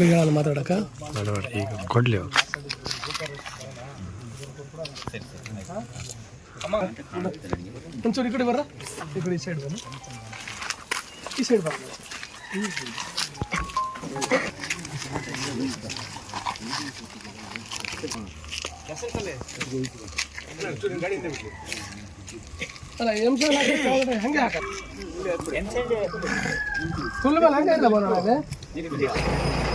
ಅವ್ರಿಗೆ ಹೇಳೋಣ ಮಾತಾಡಕ ಬೇಡ ಬೇಡ ಈಗ ಕೊಡಲಿ ಅವರು ಒಂಚೂರು ಈ ಕಡೆ ಬರ್ರ? ಈ ಕಡೆ ಈ ಸೈಡ್ ಬರ ಈ ಸೈಡ್ ಬರ ಅಲ್ಲ ಎಂ ಸಿ ಹಂಗೆ ಹಾಕ ಫುಲ್ ಮೇಲೆ ಹಂಗೆ ಇಲ್ಲ ಬರೋಣ ಅದೇ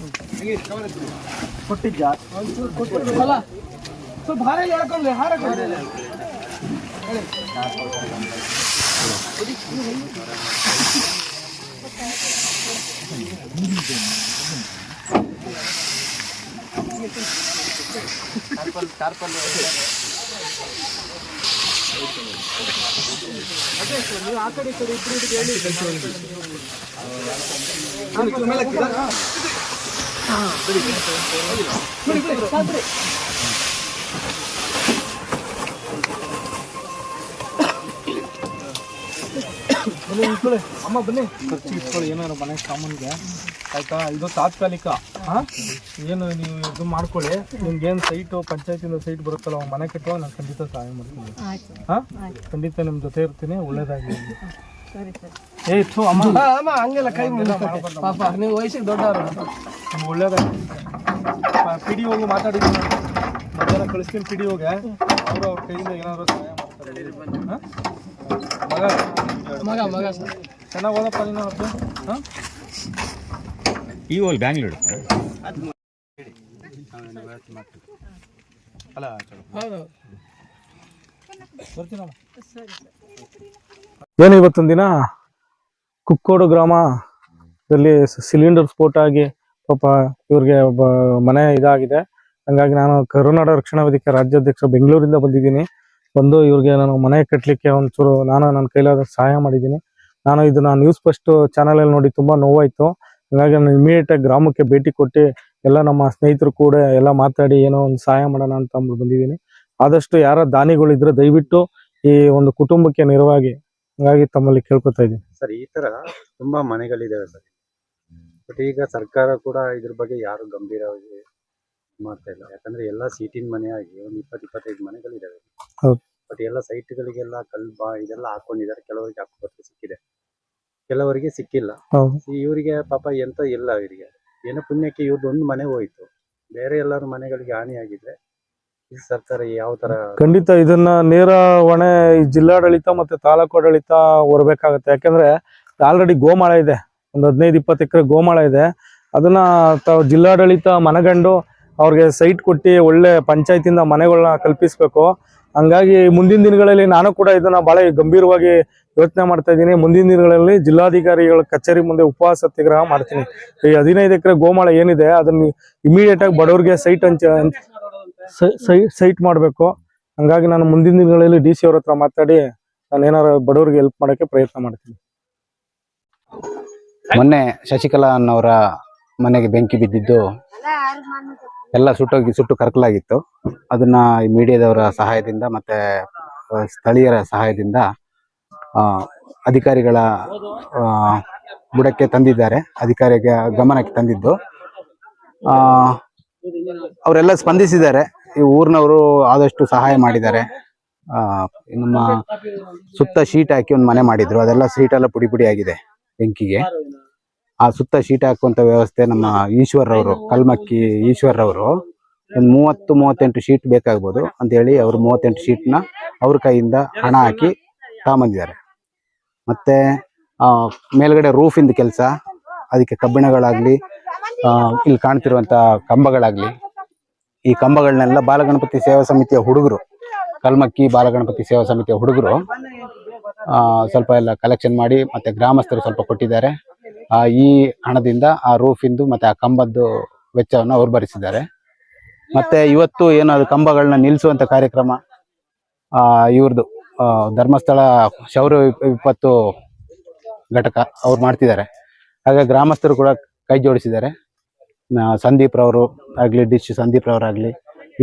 ಈ ವಿಡಿಯೋ. ಒಂಚೂರು ಕೊಟ್ಟು ಅಲ್ಲ ಸ್ವಲ್ಪ ಹಾರ ಹೇಳ್ಕೊಂಡ್ಲೆ ಹಾರ ಕೊಡ್ಲಿ. ಬಿಡಿ, ಬಿಡಿ, ಸಾಕು ಬಿಡಿ. ಬನ್ನಿ ಇಟ್ಕೊಳ್ಳಿ. ಅಮ್ಮ ಬನ್ನಿ ಖರ್ಚು ಇಟ್ಕೊಳ್ಳಿ ಏನಾರು ಮನೆ ಸಾಮಾನಿಗೆ ಆಯ್ತಾ. ಇದು ತಾತ್ಕಾಲಿಕ ಹಾ? ಏನು ನೀವು ಇದು ಮಾಡ್ಕೊಳ್ಳಿ ನಿಮ್ಗೇನು ಸೈಟು ಪಂಚಾಯತಿಂದ ಸೈಟ್ ಬರುತ್ತಲ್ಲ ಮನೆ ಕಟ್ಟುವ ನಾನು ಖಂಡಿತ ಸಹಾಯ ಮಾಡ್ತೀನಿ ಹಾ ಖಂಡಿತ ನಿಮ್ಮ ಜೊತೆ ಇರ್ತೀನಿ ಒಳ್ಳೇದಾಗಿ ಏ ಥು ಅಮ್ಮ. ಹಾ, ಅಮ್ಮ ಹಂಗೆಲ್ಲ ಕೈ. ಪಾಪ ನೀವು ವಯಸ್ಸಿಗೆ ದೊಡ್ಡವರು. ಒಳ್ಳೇದ. ಒಳ್ಳೇದಾಗಿ ಪಿ ಡಿ ಹೋಗಿ ಮಾತಾಡಿದ್ದೀನಿ. ನಾನು. ಮಧ್ಯಾಹ್ನ ಕಳಿಸ್ತೀನಿ ಪಿ ಡಿ ಹೋಗಿ. ಅವರು ಅವ್ರ ಕೈಯಿಂದ ಏನಾದ್ರು ಸಹಾಯ ಮಾಡ್ತಾರೆ. ಮಗ. ಮಗ ಮಗ ಸರ್. ಚೆನ್ನಾಗಿ ಓದಪ್ಪ ನೀನು ಅವ್ರದ್ದು ಹಾಂ? ಈ ಹೋಗಿ ಬ್ಯಾಂಗ್ಳೂರು. ಅಲ್ಲ ಬರ್ತೀನಮ್ಮ. ಏನು ಇವತ್ತೊಂದು ದಿನ? ಕುಕ್ಕೋಡು ಗ್ರಾಮದಲ್ಲಿ ಸಿಲಿಂಡರ್ ಸ್ಫೋಟ ಆಗಿ ಪಾಪ ಇವ್ರಿಗೆ ಒಬ್ಬ ಮನೆ ಇದಾಗಿದೆ. ಹಂಗಾಗಿ ನಾನು ಕರುನಾಡ ರಕ್ಷಣಾ ವೇದಿಕೆ ರಾಜ್ಯಾಧ್ಯಕ್ಷ ಬೆಂಗಳೂರಿಂದ ಬಂದಿದ್ದೀನಿ. ಬಂದು ಇವ್ರಿಗೆ ನಾನು ಮನೆ ಕಟ್ಟಲಿಕ್ಕೆ ಒಂಚೂರು ನಾನು ನನ್ನ ಕೈಲಾದ ಸಹಾಯ ಮಾಡಿದ್ದೀನಿ. ನಾನು ಇದನ್ನ ನ್ಯೂಸ್ ಫಸ್ಟ್ ಚಾನಲಲ್ಲಿ ನೋಡಿ ತುಂಬ ನೋವಾಯಿತು. ಹಂಗಾಗಿ ನಾನು ಇಮಿಡಿಯೇಟ್ ಆಗಿ ಗ್ರಾಮಕ್ಕೆ ಭೇಟಿ ಕೊಟ್ಟು ಎಲ್ಲ ನಮ್ಮ ಸ್ನೇಹಿತರು ಕೂಡ ಎಲ್ಲ ಮಾತಾಡಿ ಏನೋ ಒಂದು ಸಹಾಯ ಮಾಡೋಣ ಅಂತ ಬಂದಿದ್ದೀನಿ. ಆದಷ್ಟು ಯಾರ ದಾನಿಗಳಿದ್ರೆ ದಯವಿಟ್ಟು ಈ ಒಂದು ಕುಟುಂಬಕ್ಕೆ ನೆರವಾಗಿ ಹಂಗಾಗಿ ತಮ್ಮಲ್ಲಿ ಕೇಳ್ಕೊತಾ ಇದ್ದೀನಿ. ಸರ್ ಈ ತರ ತುಂಬಾ ಮನೆಗಳಿದಾವೆ ಸರ್. ಬಟ್ ಈಗ ಸರ್ಕಾರ ಕೂಡ ಇದ್ರ ಬಗ್ಗೆ ಯಾರು ಗಂಭೀರವಾಗಿ ಮಾಡ್ತಾ ಇಲ್ಲ. ಯಾಕಂದ್ರೆ ಎಲ್ಲ ಸೀಟಿನ ಮನೆ ಆಗಿ ಒಂದು ಇಪ್ಪತ್ ಇಪ್ಪತ್ತೈದು ಮನೆಗಳಿದಾವೆ. ಹೌದು. ಬಟ್ ಎಲ್ಲ ಸೈಟ್ಗಳಿಗೆಲ್ಲ ಕಲ್ಬ ಇದೆಲ್ಲ ಹಾಕೊಂಡಿದ್ದಾರೆ. ಕೆಲವರಿಗೆ ಹಕ್ಕುಪತ್ರ ಸಿಕ್ಕಿದೆ. ಕೆಲವರಿಗೆ ಸಿಕ್ಕಿಲ್ಲ. ಹೌದು. ಇವರಿಗೆ ಪಾಪ ಎಂತ ಇಲ್ಲ ಇವರಿಗೆ. ಏನೋ ಪುಣ್ಯಕ್ಕೆ ಇವ್ರದ್ದು ಒಂದು ಮನೆ ಹೋಯ್ತು. ಬೇರೆ ಎಲ್ಲರ ಮನೆಗಳಿಗೆ ಹಾನಿಯಾಗಿದ್ರೆ ಖಂಡಿತ ಇದನ್ನ ನೇರ ಹೊಣೆ ಜಿಲ್ಲಾಡಳಿತ ಮತ್ತೆ ತಾಲೂಕು ಆಡಳಿತ ಹೊರಬೇಕಾಗತ್ತೆ. ಯಾಕಂದ್ರೆ ಆಲ್ರೆಡಿ ಗೋಮಾಳ ಇದೆ. ಒಂದು ಹದಿನೈದು, ಇಪ್ಪತ್ತು ಎಕರೆ ಗೋಮಾಳ ಇದೆ. ಅದನ್ನ ತಾವು ಜಿಲ್ಲಾಡಳಿತ ಮನಗಂಡು ಅವ್ರಿಗೆ ಸೈಟ್ ಕೊಟ್ಟು ಒಳ್ಳೆ ಪಂಚಾಯತಿಂದ ಮನೆಗಳನ್ನ ಕಲ್ಪಿಸ್ಬೇಕು. ಹಂಗಾಗಿ ಮುಂದಿನ ದಿನಗಳಲ್ಲಿ ನಾನು ಕೂಡ ಇದನ್ನ ಬಹಳ ಗಂಭೀರವಾಗಿ ಯೋಚನೆ ಮಾಡ್ತಾ ಇದ್ದೀನಿ. ಮುಂದಿನ ದಿನಗಳಲ್ಲಿ ಜಿಲ್ಲಾಧಿಕಾರಿಗಳ ಕಚೇರಿ ಮುಂದೆ ಉಪವಾಸ ಸತ್ಯಾಗ್ರಹ ಮಾಡ್ತೀನಿ. ಈ ಹದಿನೈದು ಎಕರೆ ಗೋಮಾಳ ಏನಿದೆ, ಅದನ್ನ ಇಮಿಡಿಯೇಟ್ ಆಗಿ ಬಡವ್ರಿಗೆ ಸೈಟ್ ಹಂಚ ಸೈಟ್ ಮಾಡಬೇಕು. ಹಂಗಾಗಿ ನಾನು ಮುಂದಿನ ದಿನಗಳಲ್ಲಿ ಡಿ ಸಿ ಅವ್ರ ಹತ್ರ ಮಾತಾಡಿ ನಾನು ಏನಾರು ಬಡವರಿಗೆ ಹೆಲ್ಪ್ ಮಾಡೋಕ್ಕೆ ಪ್ರಯತ್ನ ಮಾಡ್ತೀನಿ. ಮೊನ್ನೆ ಶಶಿಕಲಾ ಅನ್ನೋರ ಮನೆಗೆ ಬೆಂಕಿ ಬಿದ್ದಿದ್ದು ಎಲ್ಲ ಸುಟ್ಟೋಗಿ, ಸುಟ್ಟು ಕರ್ಕಲಾಗಿತ್ತು. ಅದನ್ನ ಈ ಮೀಡಿಯಾದವರ ಸಹಾಯದಿಂದ ಮತ್ತೆ ಸ್ಥಳೀಯರ ಸಹಾಯದಿಂದ ಅಧಿಕಾರಿಗಳ ಬುಡಕ್ಕೆ ತಂದಿದ್ದಾರೆ. ಅಧಿಕಾರಿಗೆ ಗಮನಕ್ಕೆ ತಂದಿದ್ದು. ಅವರೆಲ್ಲ ಸ್ಪಂದಿಸಿದ್ದಾರೆ. ಈ ಊರಿನವರು ಆದಷ್ಟು ಸಹಾಯ ಮಾಡಿದ್ದಾರೆ. ನಮ್ಮ ಸುತ್ತ ಶೀಟ್ ಹಾಕಿ ಒಂದು ಮನೆ ಮಾಡಿದ್ರು. ಅದೆಲ್ಲ ಶೀಟ್ ಎಲ್ಲ ಪುಡಿ ಪುಡಿ ಆಗಿದೆ ಬೆಂಕಿಗೆ. ಆ ಸುತ್ತ ಶೀಟ್ ಹಾಕುವಂತ ವ್ಯವಸ್ಥೆ ನಮ್ಮ ಈಶ್ವರ್ ಅವರು ಕಲ್ಮಕ್ಕಿ ಈಶ್ವರ್ ಅವರು ಒಂದು ಮೂವತ್ತು, ಮೂವತ್ತೆಂಟು ಶೀಟ್ ಬೇಕಾಗ್ಬೋದು ಅಂತ ಹೇಳಿ ಅವರು ಮೂವತ್ತೆಂಟು ಶೀಟ್ನ ಅವ್ರ ಕೈಯಿಂದ ಹಣ ಹಾಕಿ ತಗೊಂಬಂದಿದ್ದಾರೆ. ಮತ್ತೆ ಮೇಲ್ಗಡೆ ಮೇಲ್ಗಡೆ ರೂಫಿಂದ ಕೆಲಸ, ಅದಕ್ಕೆ ಕಬ್ಬಿಣಗಳಾಗ್ಲಿ ಇಲ್ಲಿ ಕಾಣ್ತಿರುವಂತ ಕಂಬಗಳಾಗ್ಲಿ ಈ ಕಂಬಗಳನ್ನೆಲ್ಲ ಬಾಲಗಣಪತಿ ಸೇವಾ ಸಮಿತಿಯ ಹುಡುಗರು, ಕಲ್ಮಕ್ಕಿ ಬಾಲಗಣಪತಿ ಸೇವಾ ಸಮಿತಿಯ ಹುಡುಗರು ಸ್ವಲ್ಪ ಎಲ್ಲ ಕಲೆಕ್ಷನ್ ಮಾಡಿ ಮತ್ತೆ ಗ್ರಾಮಸ್ಥರು ಸ್ವಲ್ಪ ಕೊಟ್ಟಿದ್ದಾರೆ. ಈ ಹಣದಿಂದ ಆ ರೂಫಿಂದು ಮತ್ತೆ ಆ ಕಂಬದ್ದು ವೆಚ್ಚವನ್ನು ಅವ್ರು ಭರಿಸಿದ್ದಾರೆ. ಮತ್ತೆ ಇವತ್ತು ಏನು ಅದು ಕಂಬಗಳನ್ನ ನಿಲ್ಲಿಸುವಂತ ಕಾರ್ಯಕ್ರಮ ಇವ್ರದ್ದು ಧರ್ಮಸ್ಥಳ ಶೌರ್ಯ ವಿಪ್- ವಿಪತ್ತು ಘಟಕ ಅವ್ರು ಮಾಡ್ತಿದ್ದಾರೆ. ಹಾಗೆ ಗ್ರಾಮಸ್ಥರು ಕೂಡ ಕೈ ಜೋಡಿಸಿದ್ದಾರೆ. ಸಂದೀಪ್ ರವರು ಡಿ ಸಿ ಸಂದೀಪ್ ರವರಾಗ್ಲಿ,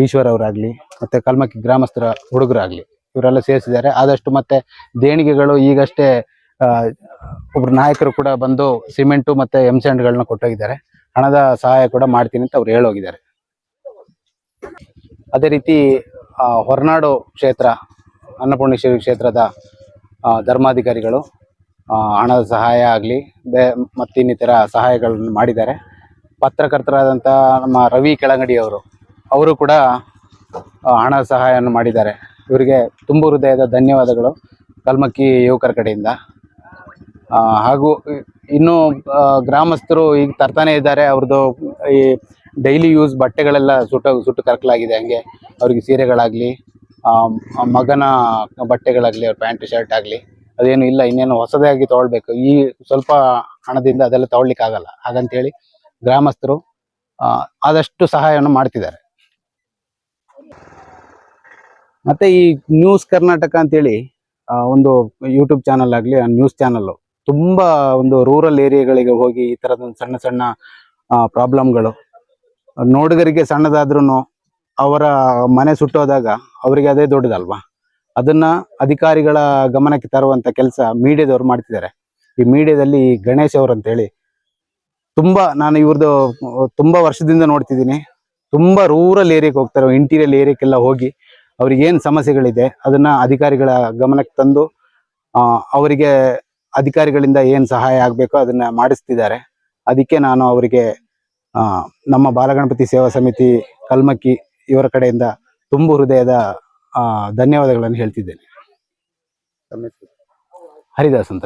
ಈಶ್ವರ್ ಅವರಾಗಲಿ, ಮತ್ತೆ ಕಲ್ಮಕ್ಕಿ ಗ್ರಾಮಸ್ಥರ ಹುಡುಗರಾಗಲಿ, ಇವರೆಲ್ಲ ಸೇರಿಸಿದ್ದಾರೆ. ಆದಷ್ಟು ಮತ್ತೆ ದೇಣಿಗೆಗಳು ಈಗಷ್ಟೇ ಒಬ್ರು ನಾಯಕರು ಕೂಡ ಬಂದು ಸಿಮೆಂಟು ಮತ್ತು ಮತ್ತೆ ಎಂಸ್ಯಾಂಡ್ಗಳನ್ನ ಕೊಟ್ಟೋಗಿದ್ದಾರೆ. ಹಣದ ಸಹಾಯ ಕೂಡ ಮಾಡ್ತೀನಿ ಅಂತ ಅವ್ರು ಹೇಳೋಗಿದ್ದಾರೆ. ಅದೇ ರೀತಿ ಹೊರನಾಡು ಕ್ಷೇತ್ರ, ಅನ್ನಪೂರ್ಣೇಶ್ವರಿ ಕ್ಷೇತ್ರದ ಧರ್ಮಾಧಿಕಾರಿಗಳು ಹಣದ ಸಹಾಯ ಆಗಲಿ, ಬೇ, ಮತ್ತಿನ್ನಿತರ ಸಹಾಯಗಳನ್ನು ಮಾಡಿದ್ದಾರೆ. ಪತ್ರಕರ್ತರಾದಂಥ ನಮ್ಮ ರವಿ ಕೆಳಂಗಡಿ ಅವರು ಅವರು ಕೂಡ ಹಣ ಸಹಾಯವನ್ನು ಮಾಡಿದ್ದಾರೆ. ಇವರಿಗೆ ತುಂಬ ಹೃದಯದ ಧನ್ಯವಾದಗಳು ಕಲ್ಮಕ್ಕಿ ಯುವಕರ ಕಡೆಯಿಂದ. ಹಾಗೂ ಇನ್ನೂ ಗ್ರಾಮಸ್ಥರು ಈಗ ತರ್ತಾನೆ ಇದ್ದಾರೆ. ಅವ್ರದ್ದು ಈ ಡೈಲಿ ಯೂಸ್ ಬಟ್ಟೆಗಳೆಲ್ಲ ಸುಟ್ಟು ಸುಟ್ಟು ಕರಕಲಾಗಿದೆ. ಹಂಗೆ ಅವ್ರಿಗೆ ಸೀರೆಗಳಾಗಲಿ ಮಗನ ಬಟ್ಟೆಗಳಾಗಲಿ, ಅವ್ರ ಪ್ಯಾಂಟ್, ಶರ್ಟ್ ಆಗಲಿ, ಅದೇನು ಇಲ್ಲ, ಇನ್ನೇನು ಹೊಸದಾಗಿ ತೊಗೊಳ್ಬೇಕು. ಈ ಸ್ವಲ್ಪ ಹಣದಿಂದ ಅದೆಲ್ಲ ತೊಗೊಳ್ಲಿಕ್ಕಾಗಲ್ಲ ಹಾಗಂತೇಳಿ ಗ್ರಾಮಸ್ಥರು ಆದಷ್ಟು ಸಹಾಯವನ್ನು ಮಾಡ್ತಿದ್ದಾರೆ. ಮತ್ತೆ ಈ ನ್ಯೂಸ್ ಕರ್ನಾಟಕ ಅಂತೇಳಿ ಒಂದು ಯೂಟ್ಯೂಬ್ ಚಾನಲ್ ಆಗಲಿ ನ್ಯೂಸ್ ಚಾನಲ್ಲು ತುಂಬ ಒಂದು ರೂರಲ್ ಏರಿಯಾಗಳಿಗೆ ಹೋಗಿ ಈ ತರದ ಒಂದು ಸಣ್ಣ ಸಣ್ಣ ಪ್ರಾಬ್ಲಮ್ಗಳು ನೋಡುಗರಿಗೆ ಸಣ್ಣದಾದ್ರೂ ಅವರ ಮನೆ ಸುಟ್ಟೋದಾಗ ಅವರಿಗೆ ಅದೇ ದೊಡ್ಡದಲ್ವಾ? ಅದನ್ನ ಅಧಿಕಾರಿಗಳ ಗಮನಕ್ಕೆ ತರುವಂತ ಕೆಲಸ ಮೀಡಿಯಾದವ್ರು ಮಾಡ್ತಿದ್ದಾರೆ. ಈ ಮೀಡಿಯಾದಲ್ಲಿ ಗಣೇಶ್ ಅವ್ರು ಅಂತೇಳಿ ತುಂಬಾ ನಾನು ಇವ್ರದ್ದು ತುಂಬಾ ವರ್ಷದಿಂದ ನೋಡ್ತಿದ್ದೀನಿ. ತುಂಬಾ ರೂರಲ್ ಏರಿಯಾಕ್ಕೆ ಹೋಗ್ತಾರೆ ಇಂಟೀರಿಯಲ್ ಏರಿಯಾಕ್ಕೆಲ್ಲ ಹೋಗಿ ಅವ್ರಿಗೆ ಏನ್ ಸಮಸ್ಯೆಗಳಿದೆ ಅದನ್ನ ಅಧಿಕಾರಿಗಳ ಗಮನಕ್ಕೆ ತಂದು ಆ, ಅವರಿಗೆ ಅಧಿಕಾರಿಗಳಿಂದ ಏನು ಸಹಾಯ ಆಗಬೇಕೋ ಅದನ್ನ ಮಾಡಿಸ್ತಿದ್ದಾರೆ. ಅದಕ್ಕೆ ನಾನು ಅವರಿಗೆ ನಮ್ಮ ಬಾಲಗಣಪತಿ ಸೇವಾ ಸಮಿತಿ ಕಲ್ಮಕ್ಕಿ ಇವರ ಕಡೆಯಿಂದ ತುಂಬು ಹೃದಯದ ಧನ್ಯವಾದಗಳನ್ನು ಹೇಳ್ತಿದ್ದೇನೆ? ಹರಿದಾಸ್ ಅಂತ